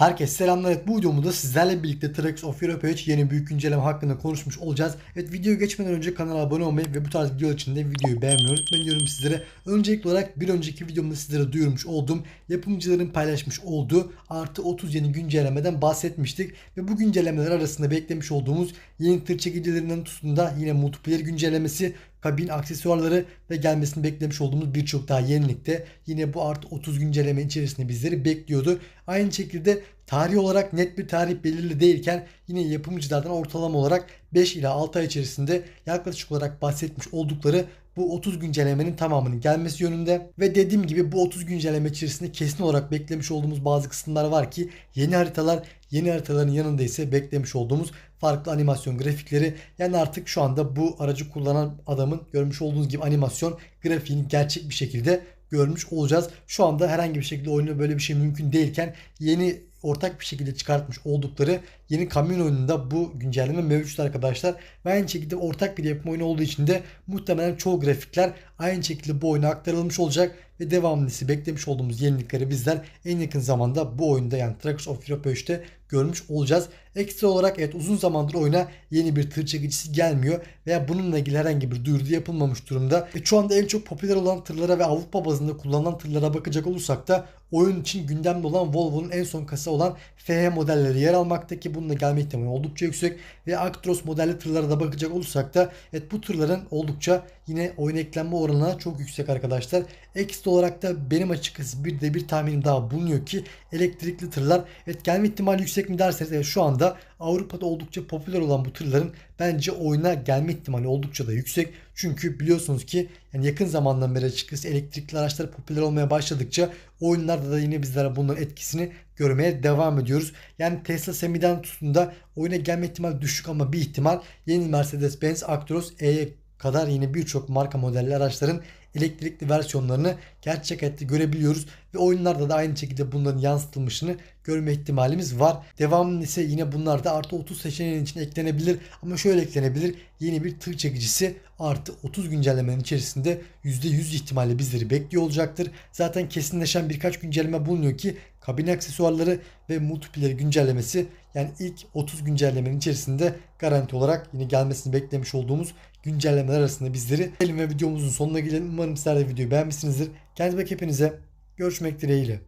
Herkese selamlar. Evet, bu videomda sizlerle birlikte Trax of Europa 3 yeni büyük güncelleme hakkında konuşmuş olacağız. Evet videoya geçmeden önce kanala abone olmayı ve bu tarz videolar için de videoyu beğenmeyi unutmayın diyorum sizlere. Öncelikli olarak bir önceki videomda sizlere duyurmuş olduğum yapımcıların paylaşmış olduğu artı 30 yeni güncellemeden bahsetmiştik. Ve bu güncellemeler arasında beklemiş olduğumuz yeni tır çekicilerinden tutun da yine multiplayer güncellemesi kabin aksesuarları ve gelmesini beklemiş olduğumuz birçok daha yenilikte yine bu artı 30 güncelleme içerisinde bizleri bekliyordu. Aynı şekilde tarih olarak net bir tarih belirli değilken yine yapımcılardan ortalama olarak 5 ila 6 ay içerisinde yaklaşık olarak bahsetmiş oldukları bu 30 güncellemenin tamamının gelmesi yönünde ve dediğim gibi bu 30 güncelleme içerisinde kesin olarak beklemiş olduğumuz bazı kısımlar var ki yeni haritalar yeni haritaların yanında ise beklemiş olduğumuz farklı animasyon grafikleri. Yani artık şu anda bu aracı kullanan adamın görmüş olduğunuz gibi animasyon grafiğini gerçek bir şekilde görmüş olacağız. Şu anda herhangi bir şekilde oyunda böyle bir şey mümkün değilken yeni ortak bir şekilde çıkartmış oldukları yeni kamyon oyununda bu güncelleme mevcut arkadaşlar. Ve aynı şekilde ortak bir yapım oyunu olduğu için de muhtemelen çoğu grafikler aynı şekilde bu oyuna aktarılmış olacak ve devamlısı beklemiş olduğumuz yenilikleri bizler en yakın zamanda bu oyunda yani Trucks of Europa 3'te görmüş olacağız. Ekstra olarak evet uzun zamandır oyuna yeni bir tır çekicisi gelmiyor veya bununla ilgili herhangi bir duyuru yapılmamış durumda. Ve şu anda en çok popüler olan tırlara ve Avrupa bazında kullanılan tırlara bakacak olursak da oyun için gündemde olan Volvo'nun en son kasa olan FH modelleri yer almakta ki bununla gelme ihtimali oldukça yüksek ve Actros modelli tırlara da bakacak olursak da evet bu tırların oldukça yine oyun eklenme oranına çok yüksek arkadaşlar. Ekstra olarak da benim açıkçası bir de bir tahminim daha bulunuyor ki elektrikli tırlar evet gelme ihtimali yüksek mi derseniz evet şu anda Avrupa'da oldukça popüler olan bu tırların bence oyuna gelme ihtimali oldukça da yüksek. Çünkü biliyorsunuz ki yani yakın zamandan beri açıkçası elektrikli araçlar popüler olmaya başladıkça oyunlarda da yine bizlere bunların etkisini görmeye devam ediyoruz. Yani Tesla Semi'den tutun da oyuna gelme ihtimali düşük ama bir ihtimal yeni Mercedes-Benz Actros E'ye kadar yine birçok marka modelli araçların elektrikli versiyonlarını gerçek hayatta görebiliyoruz ve oyunlarda da aynı şekilde bunların yansıtılmışını görme ihtimalimiz var. Devamında ise yine bunlar da artı 30 seçeneğinin içine eklenebilir ama şöyle eklenebilir. Yeni bir tır çekicisi artı 30 güncellemenin içerisinde %100 ihtimalle bizleri bekliyor olacaktır. Zaten kesinleşen birkaç güncelleme bulunuyor ki kabin aksesuarları ve multiplayer güncellemesi yani ilk 30 güncellemenin içerisinde garanti olarak yine gelmesini beklemiş olduğumuz güncellemeler arasında bizleri. Elim ve videomuzun sonuna gelelim. Umarım sizler de videoyu beğenmişsinizdir. Kendinize hepinize. Görüşmek dileğiyle.